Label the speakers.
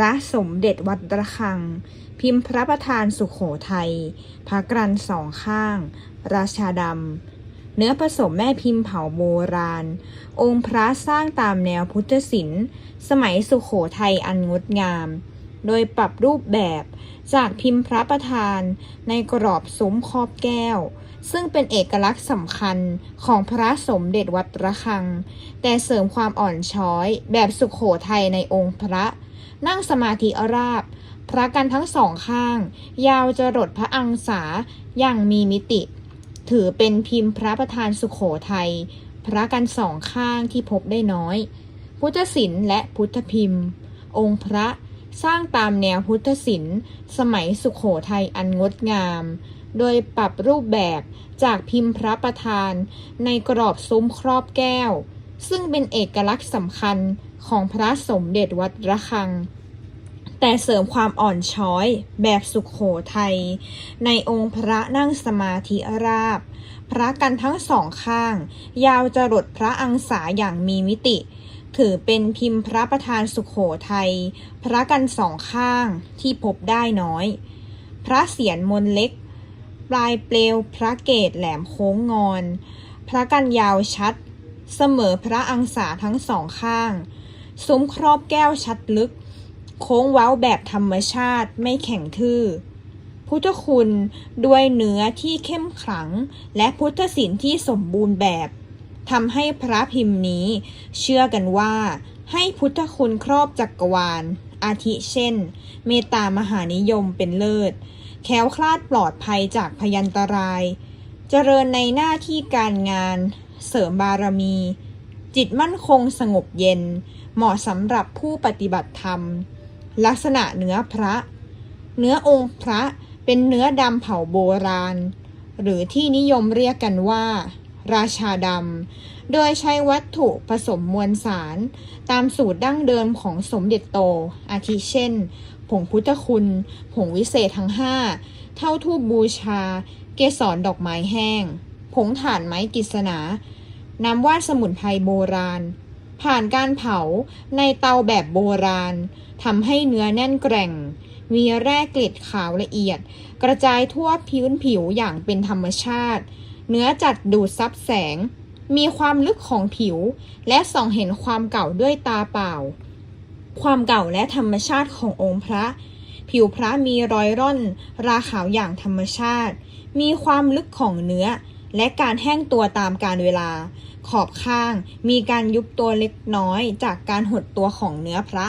Speaker 1: ระสมเด็จวัดระฆัง พิมพ์พระประธานสุขโขทัยพระกรันสองข้าง ราชาดำ เนื้อผสมแม่พิมพ์เผาโบราณ องค์พระสร้างตามแนวพุทธศิลป์ สมัยสุขโขทัยอันงดงาม โดยปรับรูปแบบจากพิมพ์พระประธานในกรอบซุ้มครอบแก้ว ซึ่งเป็นเอกลักษณ์สำคัญของพระสมเด็จวัดระฆัง แต่เสริมความอ่อนช้อยแบบสุขโขทัยในองค์พระ นั่งสมาธิราบ พระกันทั้งสองข้าง ยาวจรดพระอังสาอย่างมีมิติ ถือเป็นพิมพ์พระประธานสุขโขทัยพระกันสองข้างที่พบได้น้อย พุทธศิลป์และพุทธพิมพ์ องค์พระสร้างตามแนวพุทธศิลป์ สมัยสุขโขทัยอันงดงาม โดยปรับรูปแบบจากพิมพ์พระประธานในกรอบซุ้มครอบแก้ว ซึ่งเป็นเอกลักษณ์สำคัญ ของพระสมเด็จวัดระฆัง แต่เสริมความอ่อนช้อยแบบสุขโขทัย ในองค์พระนั่งสมาธิราบ พระกันทั้งสองข้าง ยาวจรดพระอังสาอย่างมีมิติ ถือเป็นพิมพ์พระประธานสุขโขทัย พระกันสองข้างที่พบได้น้อย พระเสียรมนเล็ก ปลายเปลวพระเกศแหลมโค้งงอน พระกันยาวชัดเสมอพระอังสาทั้งสองข้าง ซุ้มครอบแก้วชัดลึก โค้งเว้าแบบธรรมชาติไม่แข็งทื่อ พุทธคุณด้วยเนื้อที่เข้มขลัง และพุทธศิลป์ที่สมบูรณ์แบบทำให้พระพิมพ์นี้ เชื่อกันว่า ให้พุทธคุณครอบจักรวาล อาทิเช่น เมตตามหานิยมเป็นเลิศ แค้วคลาดปลอดภัยจากพยันตราย เจริญในหน้าที่การงาน เสริมบารมี จิตมั่นคงสงบเย็น เหมาะสำหรับผู้ปฏิบัติธรรม ลักษณะเนื้อพระ เนื้อองค์พระเป็นเนื้อดำเผาโบราณ หรือที่นิยมเรียกกันว่า ราชาดำ โดยใช้วัตถุผสมมวลสาร ตามสูตรดั้งเดิมของสมเด็จโต อาทิเช่น ผงพุทธคุณ ผงวิเศษทั้งห้าเท่าทูบบูชา เกสรดอกไม้แห้ง ผงถ่านไม้กิษณาน้ำว่านสมุนไพรโบราณ ผ่านการเผาในเตาแบบโบราณทำให้เนื้อแน่นแกร่ง มีแร่เกล็ดขาวละเอียด กระจายทั่วพื้นผิวอย่างเป็นธรรมชาติ เนื้อจัดดูดซับแสง มีความลึกของผิว และส่องเห็นความเก่าด้วยตาเปล่า ความเก่าและธรรมชาติขององค์พระ ผิวพระมีรอยร่อน ราขาวอย่างธรรมชาติ มีความลึกของเนื้อ และการแห้งตัวตามการเวลา ขอบข้างมีการยุบตัวเล็กน้อยจากการหดตัวของเนื้อพระ